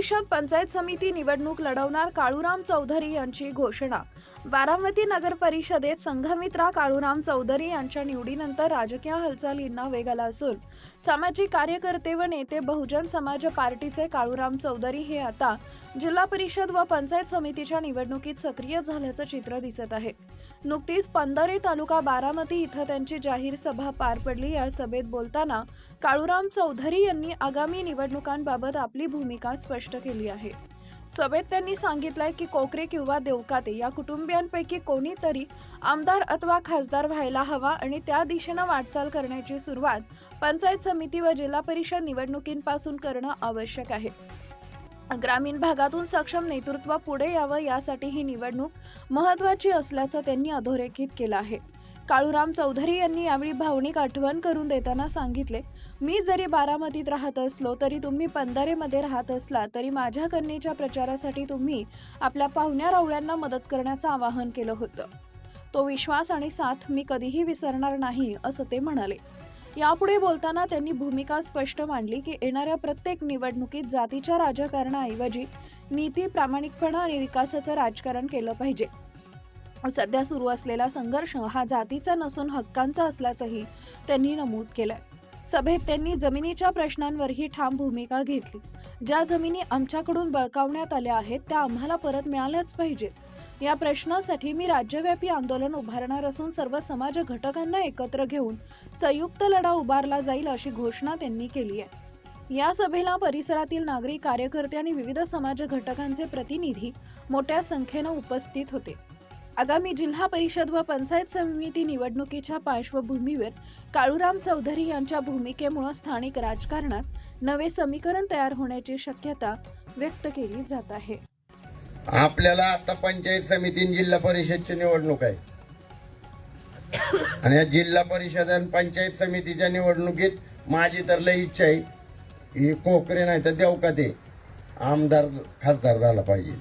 परिषद पंचायत समिती निवडणूक लढवणार काळूराम चौधरी यांची घोषणा. बारामती नगर परिषदेत संघमित्रा काळूराम चौधरी यांच्या निवडीनंतर राजकीय हालचालींना वेग आला असून सामाजिक कार्यकर्ते व नेते बहुजन समाज पार्टीचे काळूराम चौधरी हे आता जिल्हा परिषद व पंचायत समितीच्या निवडणुकीत सक्रिय झाल्याचं चित्र दिसत आहे. नुकतीच पंधरे तालुका बारामती इथं त्यांची जाहीर सभा पार पडली. या सभेत बोलताना काळूराम चौधरी यांनी आगामी निवडणुकांबाबत आपली भूमिका स्पष्ट केली आहे. सभेत त्यांनी सांगितलंय की कोकरे किंवा देवकाते या कुटुंबियांपैकी कोणीतरी आमदार अथवा खासदार व्हायला हवा आणि त्या दिशेनं वाटचाल करण्याची सुरुवात पंचायत समिती व जिल्हा परिषद निवडणुकींपासून करणं आवश्यक आहे. ग्रामीण भागातून सक्षम नेतृत्व पुढे यावं यासाठी ही निवडणूक महत्त्वाची असल्याचं त्यांनी अधोरेखित केलं आहे. काळूराम चौधरी यांनी यावेळी भावनिक आठवण करून देताना सांगितले मी जरी बारामतीत राहत असलो तरी तुम्ही पंधरेमध्ये राहत असला तरी माझ्या कन्येच्या प्रचारासाठी तुम्ही आपल्या पाहुण्या रावळ्यांना मदत करण्याचं आवाहन केलं होतं. तो विश्वास आणि साथ मी कधीही विसरणार नाही असं ते म्हणाले. यापुढे बोलताना त्यांनी भूमिका स्पष्ट मांडली की येणाऱ्या प्रत्येक निवडणुकीत जातीच्या राजकारणाऐवजी नीती प्रामाणिकपणा आणि विकासाचं राजकारण केलं पाहिजे. सध्या सुरू असलेला संघर्ष हा जातीचा नसून हक्कांचा असल्याचंही त्यांनी नमूद केलंय. सभेत त्यांनी जमिनीच्या प्रश्नांवरही ठाम भूमिका घेतली. ज्या जमिनी आमच्याकडून बळकावण्यात आल्या आहेत त्या आम्हाला परत मिळाल्याच पाहिजेत. या प्रश्नासाठी मी राज्यव्यापी आंदोलन उभारणार असून सर्व समाज घटकांना एकत्र घेऊन संयुक्त लढा उभारला जाईल अशी घोषणा त्यांनी केली आहे. या सभेला परिसरातील नागरिक कार्यकर्ते आणि विविध समाज घटकांचे प्रतिनिधी मोठ्या संख्येनं उपस्थित होते. आगामी जिल्हा परिषद व पंचायत समिती निवडणुकीच्या पार्श्वभूमीवर काळूराम चौधरी यांच्या भूमिकेमुळे स्थानिक राजकारणात नवे समीकरण तयार होण्याची शक्यता व्यक्त केली जात आहे. आपल्याला आता पंचायत समिती जिल्हा परिषदची निवडणूक आहे. आणि या जिल्हा परिषद आणि पंचायत समितीच्या निवडणुकीत माझी तर लय इच्छा आहे. ही कोकरे नाही तर देवका ते आमदार खासदार झाला पाहिजे.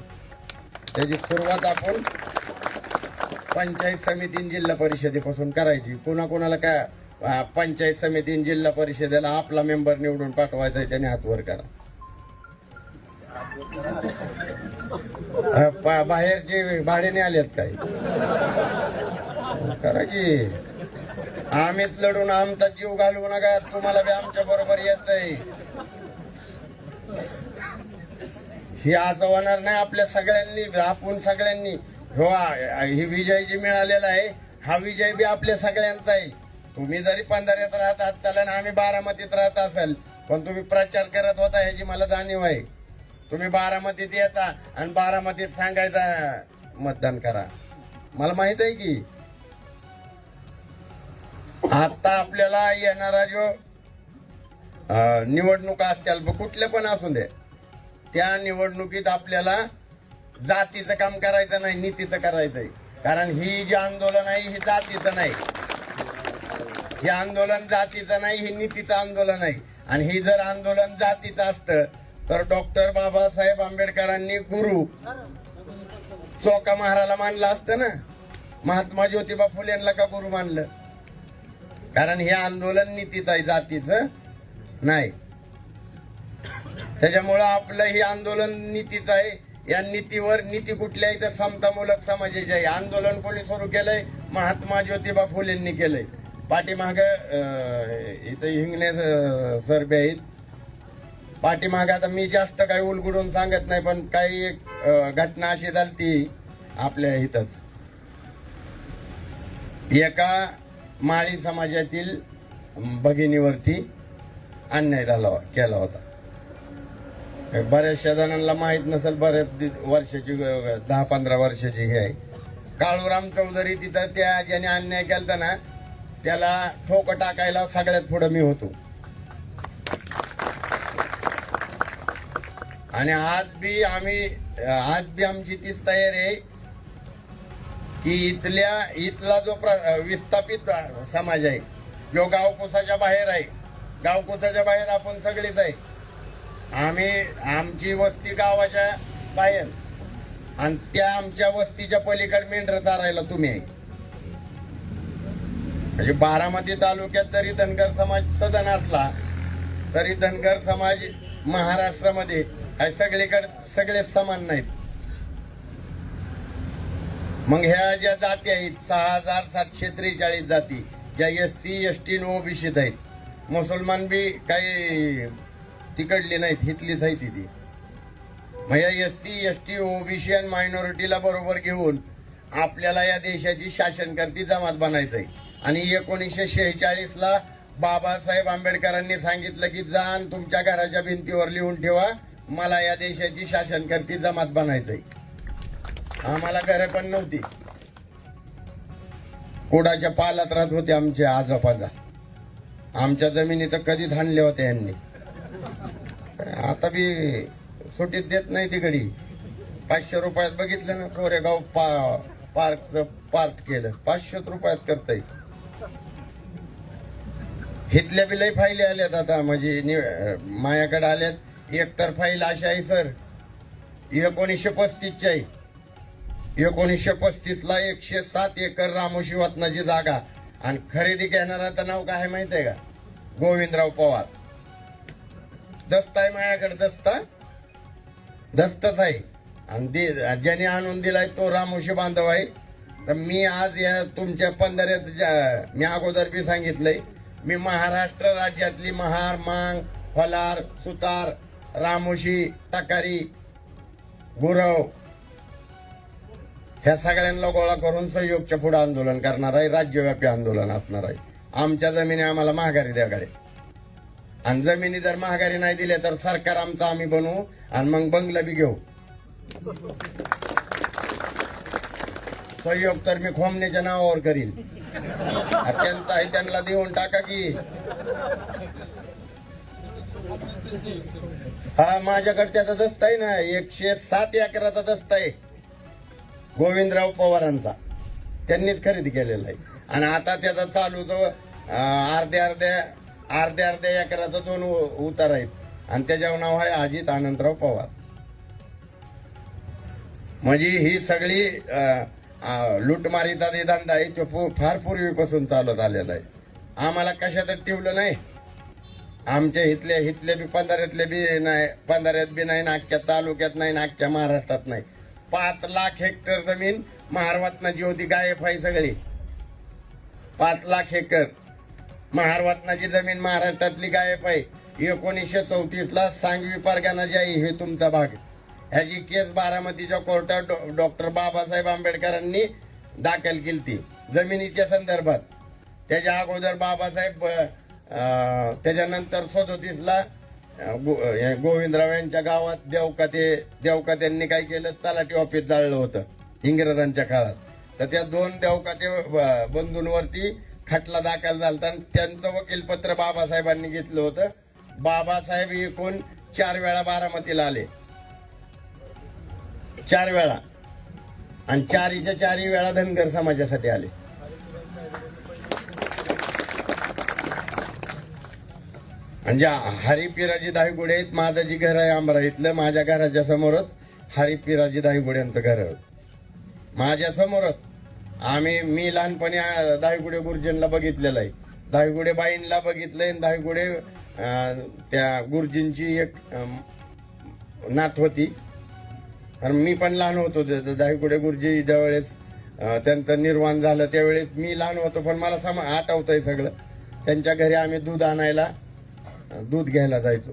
त्याची सुरुवात आपण पंचायत समिती जिल्हा परिषदेपासून करायची. कोणाकोणाला काय पंचायत समिती जिल्हा परिषदेला आपला मेंबर निवडून पाठवायचा आहे त्याने हातवर करा. बाहेरचे भाडेने आलेत काय करा की. आम्हीच लढून आमचा जीव घालवू नका तुम्हाला बी आमच्या बरोबर येत हे असं होणार नाही आपल्या सगळ्यांनी आपण सगळ्यांनी. हो ही विजय जी मिळालेला आहे हा विजय बी आपल्या सगळ्यांचा आहे. तुम्ही जरी पंधरात राहत असाल आणि आम्ही बारामतीत राहत असाल पण तुम्ही प्रचार करत होता ह्याची मला जाणीव आहे. तुम्ही बारामतीत येता आणि बारामतीत सांगायचा मतदान करा. मला माहीत आहे की आता आपल्याला येणारा जो निवडणुका असतील कुठल्या पण असू दे त्या निवडणुकीत आपल्याला जातीचं काम करायचं नाही नीतीचं करायचंय. कारण ही जी आंदोलन आहे ही जातीचं नाही. हे आंदोलन जातीचं नाही हे नीतीचं आंदोलन आहे. आणि हे जर आंदोलन जातीचं असतं तर डॉक्टर बाबासाहेब आंबेडकरांनी गुरु. चोका महाराला मानलं असतं ना? महात्मा ज्योतिबा फुलेंना का गुरु मानलं? कारण हे आंदोलन नीतीचं आहे जातीचं नाही. त्याच्यामुळं आपलं हे आंदोलन नीतीचं आहे. या नीतीवर नीती कुठल्या आहे तर समतामूलक समाजाची आहे. आंदोलन कोणी सुरू केलंय? महात्मा ज्योतिबा फुलेंनी केलंय. पाठीमाग इथं हिंगणे सरबे आहेत. पाठीमागे आता मी जास्त काही उलगडून सांगत नाही पण काही एक घटना अशी झाली ती आपल्या इथंच. एका माळी समाजातील भगिनीवरती अन्याय झाला केला होता. बऱ्याचशा जणांना माहीत नसेल बऱ्याच वर्षाची दहा पंधरा वर्षाची हे आहे. काळूराम चौधरी तिथं त्या ज्याने अन्याय केला ना त्याला ठोक टाकायला सगळ्यात पुढं मी होतो. आणि आज बी आम्ही आज बी आमची तीच तयारी आहे की इथल्या इथला जो प्र विस्थापित समाज आहे जो गावकोसाच्या बाहेर आहे गावकुसाच्या बाहेर आपण सगळीच आहे. आम्ही आमची वस्ती गावाच्या बाहेर आणि त्या आमच्या वस्तीच्या पलीकडे मेंढर चारायला तुम्ही आहे. म्हणजे बारामती तालुक्यात जरी धनगर समाज सदन असला तरी धनगर समाज महाराष्ट्रामध्ये आणि सगळीकडे सगळे समान नाहीत. मग ह्या ज्या जाती आहेत सहा हजार सातशे त्रेचाळीस जाती ज्या एस सी एस टी ओबीसीत आहेत. मुसलमान बी काही तिकडली नाहीत हितलीच आहे ती मग या S C S T OBC आणि मायनॉरिटीला बरोबर घेऊन आपल्याला या देशाची शासनकर्ती जमात बनायचं आहे आणि एकोणीसशे शेहेचाळीसला बाबासाहेब आंबेडकरांनी सांगितलं की जाण तुमच्या घराच्या भिंतीवर लिहून ठेवा मला या देशाची शासनकर्ती जमात बनायचं आहे आम्हाला घरं पण नव्हती. कुडाच्या पालात राहत होते आमचे आजोबाजा. आमच्या जमिनी तर कधीच हाणल्या होत्या यांनी. आता बी सुटीत देत नाही तिकडी. पाचशे रुपयात बघितलं ना कोरेगाव पा पार्कचं पार्क केलं. पाचशेच रुपयात करता येईल हितल्या बी लई फाईली आल्यात आता. म्हणजे नि- माझ्याकडे आल्यात एक तर फाईल अशी आहे सर. एकोणीसशे पस्तीसची आहे. एकोणीसशे पस्तीसला एकशे सात एकर रामोशी वतनाची जागा आणि खरेदी घेणाराचं नाव काय माहिती आहे का? गोविंदराव पवार. दस्त आहे माझ्याकडे दस्त. दस्तच आहे. आणि दे ज्याने आणून दिलाय तो रामोशी बांधव आहे. तर मी आज या तुमच्या पंधऱ्यात ज्या- मी अगोदर बी सांगितलंय मी महाराष्ट्र राज्यातली महार मांग फलार सुतार रामोशी तकारी गुरव ह्या सगळ्यांना गोळा करून सहयोगच्या पुढे आंदोलन करणार आहे राज्यव्यापी आंदोलन असणार आहे. आमच्या जमिनी आम्हाला महागारी द्याकडे आणि जमिनी जर महागारी नाही दिल्या तर सरकार आमचं आम्ही बनवू आणि मग बंगला बी घेऊ. सहयोग तर मी खोमण्याच्या नावावर करीन. त्यांचा आहे त्यांना देऊन टाका की हा माझ्याकडे त्याचा दस्त आहे ना एकशे सात एकराचा दस्त आहे. गोविंदराव पवारांचा. त्यांनीच खरेदी केलेला आहे. आणि आता त्याचा चालू तो अर्ध्या अर्ध्या अर्ध्या अर्ध्या एकराचा दोन उतार आहेत. आणि त्याच्यावर नाव आहे अजित आनंदराव पवार. म्हणजे ही सगळी लुटमारीचा लूटमारीचा जे धंदा आहे तो फार पूर्वीपासून चालत आलेला आहे. आम्हाला कशातच ठेवलं नाही. आमच्या इथल्या इथले बी पंधरातले बी नाही पंधरात बी नाही नागच्या तालुक्यात नाही नागच्या महाराष्ट्रात नाही. पाच लाख हेक्टर जमीन महारवातनाची होती गायब आहे सगळी. पाच लाख हेक्टर महारवातनाची जमीन महाराष्ट्रातली गायब आहे एकोणीसशे चौतीसला सांगवी परगाना जी आहे हे तुमचा भाग. ह्याची केस बारामतीच्या कोर्टात डॉ- डॉक्टर बाबासाहेब आंबेडकरांनी दाखल केली ती. जमिनीच्या संदर्भात. त्याच्या अगोदर बाबासाहेब त्याच्यानंतर सदोतीसला गो गोविंदराव यांच्या गावात देवकाते देवकात्यांनी काय केलं? तलाठी ऑफिस जाळलं होतं इंग्रजांच्या काळात. तर त्या दोन देवकाते ते बंधूंवरती खटला दाखल झाला आणि त्यांचं वकीलपत्र बाबासाहेबांनी घेतलं होतं. बाबासाहेब एकूण चार वेळा बारामतीला आले. चार वेळा. आणि चारीच्या चारही वेळा धनगर समाजासाठी आले. म्हणजे हरिपिराजी दाहीगुडे आहेत माझं जी घर आहे आंबरा इथलं माझ्या घराच्या समोरच हरिपिराजी दाहीगुड्यांचं घर माझ्या समोरच. आम्ही मी लहानपणी दाहीगुडे गुरुजींना बघितलेलं आहे. दाहीगुडे बाईंना बघितलंय दाहीगुडे त्या गुरुजींची एक नात होती. कारण मी पण लहान होतो दाहीगुडे गुरुजी ज्यावेळेस त्यांचं निर्माण झालं त्यावेळेस मी लहान होतो पण मला सम आहे सगळं. त्यांच्या घरी आम्ही दूध आणायला दूध घ्यायला जायचो.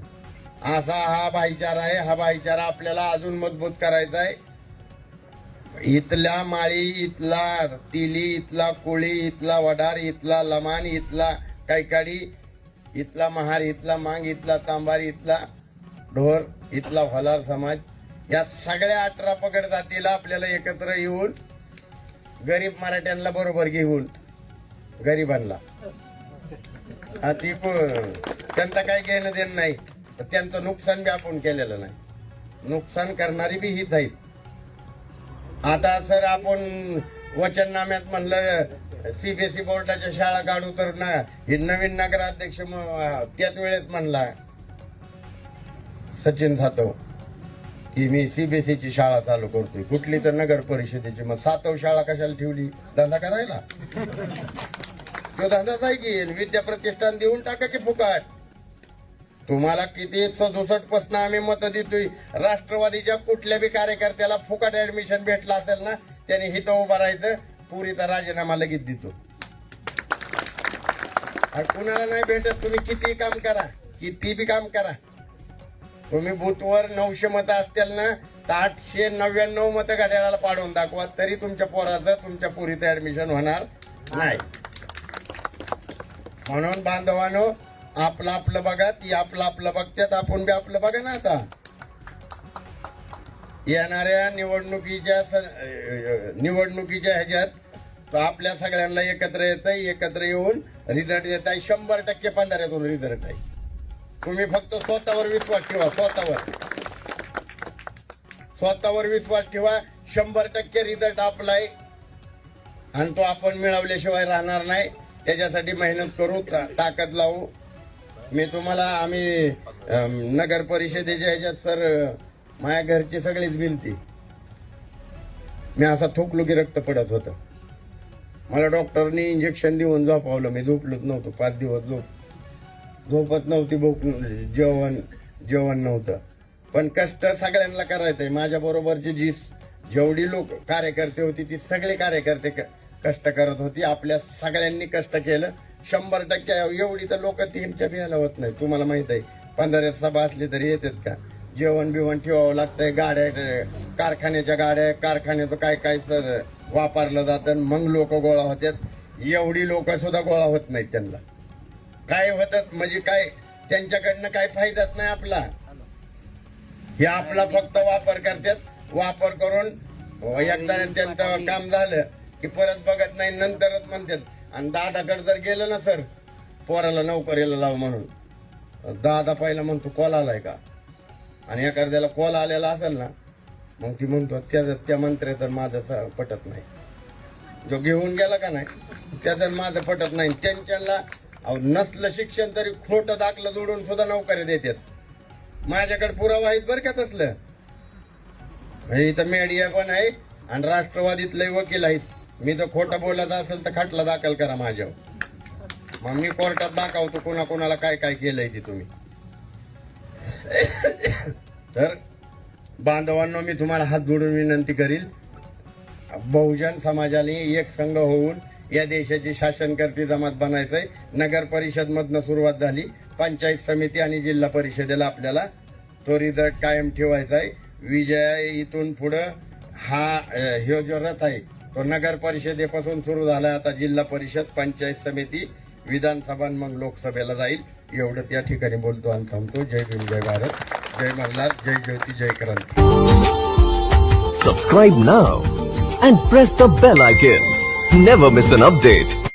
असा हा भाईचारा आहे. हा भाईचारा आपल्याला अजून मजबूत करायचा आहे. इथल्या माळी इथला तिली इथला कोळी इथला वडार इथला लमान इथला कैकाडी इथला महार इथला मांग इथला तांबार इथला ढोर इथला फलार समाज. या सगळ्या अठरा पकड जातीला आपल्याला एकत्र येऊन गरीब मराठ्यांना बरोबर घेऊन गरिबांना. हा ती प- त्यांचं काही घेणं देणं नाही. तर त्यांचं नुकसान बी आपण केलेलं नाही. नुकसान करणारी बी हीच आहे आता सर आपण वचननाम्यात म्हणलं सीबीएसई बोर्डाच्या शाळा काढू तर ना हे नवीन नगराध्यक्ष त्याच वेळेस म्हणला सचिन सातव की मी सीबीएसईची शाळा चालू करतोय. कुठली तर नगर परिषदेची. मग सातव शाळा कशाला ठेवली? धंदा करायला? तो धंदाच आहे की विद्या प्रतिष्ठान देऊन टाका की फुकाट. तुम्हाला किती सदुसटपासून आम्ही मत देतोय. राष्ट्रवादीच्या कुठल्या बी कार्यकर्त्याला फुकट ऍडमिशन भेटलं असेल ना त्याने हिथं उभं राहायचं पुरीचा राजीनामा लगेच देतो. आणि कुणाला नाही भेटत तुम्ही किती काम करा किती बी काम करा. तुम्ही बूथवर नऊशे मतं असतील ना तर आठशे नव्याण्णव मतं घड्याळाला पाडून दाखवा तरी तुमच्या पोराचं तुमच्या पुरीचं ऍडमिशन होणार नाही. म्हणून बांधवानो आपलं आपलं बघा ती आपलं आपलं बघतात आपण बी आपलं बघा ना आता. येणाऱ्या निवडणुकीच्या निवडणुकीच्या ह्याच्यात तो आपल्या सगळ्यांना एकत्र येतंय एकत्र येऊन रिझल्ट देत आहे. शंभर टक्के पंधऱ्यातून रिझल्ट आहे. तुम्ही फक्त स्वतःवर विश्वास ठेवा स्वतःवर. स्वतःवर विश्वास ठेवा शंभर टक्के रिझल्ट आपला आहे. आणि तो आपण मिळवल्याशिवाय राहणार नाही. त्याच्यासाठी मेहनत करू ताकद लावू. मी तुम्हाला आम्ही नगर परिषदेच्या ह्याच्यात सर माझ्या घरची सगळीच भिंती मी असा थुकलुकी रक्त पडत होतं. मला डॉक्टरनी इंजेक्शन देऊन झोपावलं. मी झोपलोच नव्हतो. पाच दिवस झोप झोपत नव्हती भूक जेवण जेवण नव्हतं. पण कष्ट सगळ्यांना करायचं आहे माझ्या बरोबरची जी जेवढी लोक कार्यकर्ते होती ती सगळे कार्यकर्ते क- कष्ट करत होती. आपल्या सगळ्यांनी कष्ट केलं. शंभर टक्के एवढी तर लोक तीनच्या बियाला होत नाही तुम्हाला माहीत आहे. पंधरा सभा असली तरी येतात का? जेवण बिवण ठेवावं लागतंय गाड्या कारखान्याच्या गाड्या कारखान्याचं काय काय वापरलं जातं मग लोक गोळा होतात. एवढी लोक सुद्धा गोळा होत नाहीत त्यांना. काय होतात? म्हणजे काय? त्यांच्याकडनं काय फायदाच नाही आपला. हे आपला फक्त वापर करतात. वापर करून एकदा त्यांचं काम झालं. की परत बघत नाही नंतरच म्हणतात आणि दादाकडे जर गेलं ना सर पोराला नोकरीला लाव म्हणून. दादा पहिला म्हणतो कॉल आलाय का? आणि एखाद्याला कॉल आलेला असेल ना मग ती म्हणतो त्या त्या तर माझं पटत नाही. जो घेऊन गेला का नाही त्या तर माझं पटत नाही. त्यांच्याला अहो, नसलं शिक्षण तरी खोटं दाखलं जोडून सुद्धा नोकरी देतात. माझ्याकडे पुरावा आहेत बरं का तसलं. इथं मीडिया पण आहे आणि राष्ट्रवादीतले वकील आहेत. मी तर खोटं बोलत असेल तर खटला दाखल करा माझ्यावर. मग मी कोर्टात दाखवतो कोणा कोणाला काय काय केलंय ते तुम्ही. तर बांधवांनो मी तुम्हाला हात जोडून विनंती करील. बहुजन समाजाने एक संघ होऊन या देशाची शासनकर्ती जमात बनायचंय. नगर परिषदमधनं सुरुवात झाली. पंचायत समिती आणि जिल्हा परिषदेला आपल्याला तो रिझल्ट कायम ठेवायचा आहे विजय इथून पुढं हा अ, ह्यो जो रथ आहे नगर परिषदेपासून सुरू झाला आता जिल्हा परिषद पंचायत समिती विधानसभा मग लोकसभेला जाईल. एवढंच या ठिकाणी बोलतो आणि थांबतो. जय भीम जय भारत. जय मल्हार जय ज्योती जय क्रांती. Subscribe now and press the bell icon. Never miss an update